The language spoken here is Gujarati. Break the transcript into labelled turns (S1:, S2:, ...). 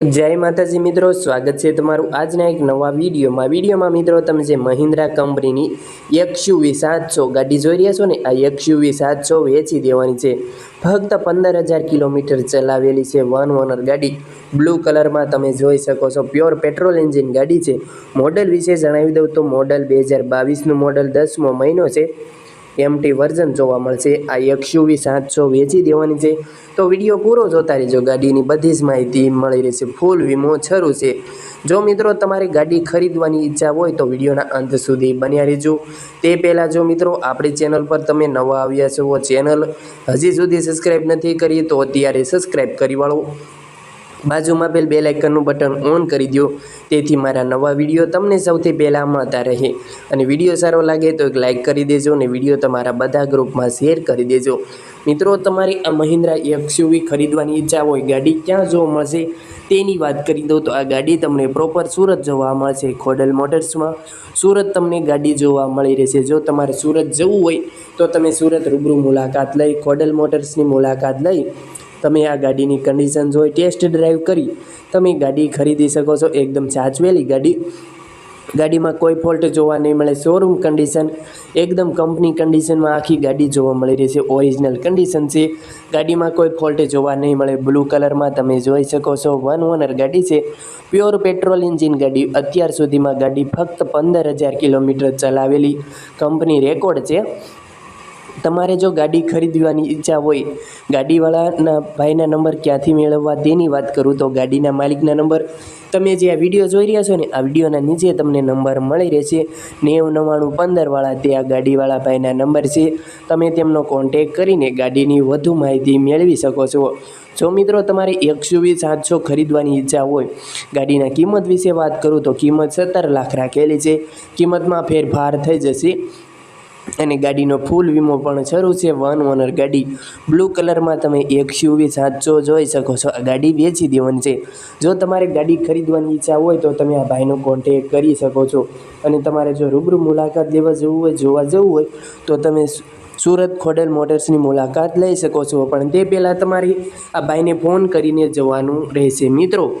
S1: જય માતાજી મિત્રો, સ્વાગત છે તમારું આજના એક નવા વિડીયોમાં. વિડીયોમાં મિત્રો, તમે જે મહિન્દ્રા કંપનીની એક્સયુવી સાતસો ગાડી જોઈ રહ્યા છો ને, આ એક્સયુવી સાતસો વેચી દેવાની છે. ફક્ત પંદર હજાર કિલોમીટર ચલાવેલી છે વન ઓનર ગાડી. બ્લુ કલરમાં તમે જોઈ શકો છો, પ્યોર પેટ્રોલ એન્જિન ગાડી છે. મોડલ વિશે જણાવી દઉં તો, મોડલ બે હજાર બાવીસનું મોડલ દસમો મહિનો છે. એમટી વર્ઝન જોવા મળશે. આ એક્સયુવી સાતસો વેચી દેવાની છે. તો વીડિયો પૂરો જોતા રહેજો. ગાડીની બધી જ માહિતી મળી રહેશે. ફૂલ વીમો છરું છે. જો મિત્રો તમારી ગાડી ખરીદવાની ઈચ્છા હોય તો વિડીયોના અંત સુધી બન્યા રહેજો. તે પહેલાં જો મિત્રો આપણી ચેનલ પર તમે નવા આવ્યા છો, ચેનલ હજી સુધી સબસ્ક્રાઈબ નથી કરી તો અત્યારે સબસ્ક્રાઈબ કરી વાળો. બાજુમાં પેલ બે લાઇકનનું બટન ઓન કરી દો તેથી મારા નવા વીડિયો તમને સૌથી પહેલાં મળતા રહે. અને વીડિયો સારો લાગે તો એક લાઇક કરી દેજો અને વીડિયો તમારા બધા ગ્રુપમાં શેર કરી દેજો. મિત્રો, તમારી આ મહિન્દ્રા એક્સયુવી ખરીદવાની ઈચ્છા હોય, ગાડી ક્યાં જોવા મળશે તેની વાત કરી દઉં તો આ ગાડી તમને પ્રોપર સુરત જોવા મળશે ખોડલ મોટર્સમાં સુરત તમને ગાડી જોવા મળી રહેશે. જો તમારે સુરત જવું હોય તો તમે સુરત રૂબરૂ મુલાકાત લઈ, ખોડલ મોટર્સની મુલાકાત લઈ તમે આ ગાડીની કન્ડિશન જોઈ ટેસ્ટ ડ્રાઈવ કરી, તમે ગાડી ખરીદી શકો છો એકદમ સાચવેલી ગાડી. ગાડીમાં કોઈ ફોલ્ટ જોવા નહીં મળે શોરૂમ કન્ડિશન એકદમ કંપની કન્ડિશનમાં આખી ગાડી જોવા મળી રહી છે ઓરિજિનલ કન્ડિશન છે. ગાડીમાં કોઈ ફોલ્ટ જોવા નહીં મળે બ્લુ કલરમાં તમે જોઈ શકો છો વન ઓનર ગાડી છે. પ્યોર પેટ્રોલ એન્જિન ગાડી, અત્યાર સુધીમાં ગાડી ફક્ત પંદર હજાર કિલોમીટર ચલાવેલી. કંપની રેકોર્ડ છે. તમારે જો ગાડી ખરીદવાની ઈચ્છા હોય, ગાડીવાળાના ભાઈના નંબર ક્યાંથી મેળવવા તેની વાત કરું તો ગાડીના માલિકના નંબર. તમે જે આ વીડિયો જોઈ રહ્યા છો ને, આ વિડીયોના નીચે તમને નંબર મળી રહેશે. નેવું નવ્વાણું પંદરવાળા તે આ ગાડીવાળા ભાઈના નંબર છે. તમે તેમનો કોન્ટેક કરીને ગાડીની વધુ માહિતી મેળવી શકો છો. જો મિત્રો તમારે એક્સયુવી સાતસો ખરીદવાની ઈચ્છા હોય, ગાડીના કિંમત વિશે વાત કરું તો કિંમત સત્તર લાખ રાખેલી છે. કિંમતમાં ફેરફાર થઈ જશે. અને ગાડીનો ફૂલ વીમો પણ શરૂ છે. વન ઓનર ગાડી બ્લુ કલરમાં તમે એક્સયુવી સાતસો જોઈ શકો છો. આ ગાડી વેચી દેવાની છે. જો તમારે ગાડી ખરીદવાની ઈચ્છા હોય તો તમે આ ભાઈનો કોન્ટેક કરી શકો છો. અને તમારે જો રૂબરૂ મુલાકાત લેવા જવું હોય, જોવા જવું હોય, તો તમે સુરત ખોડલ મોટર્સની મુલાકાત લઈ શકો છો. પણ તે પહેલાં તમારી આ ભાઈને ફોન કરીને જવાનું રહેશે. મિત્રો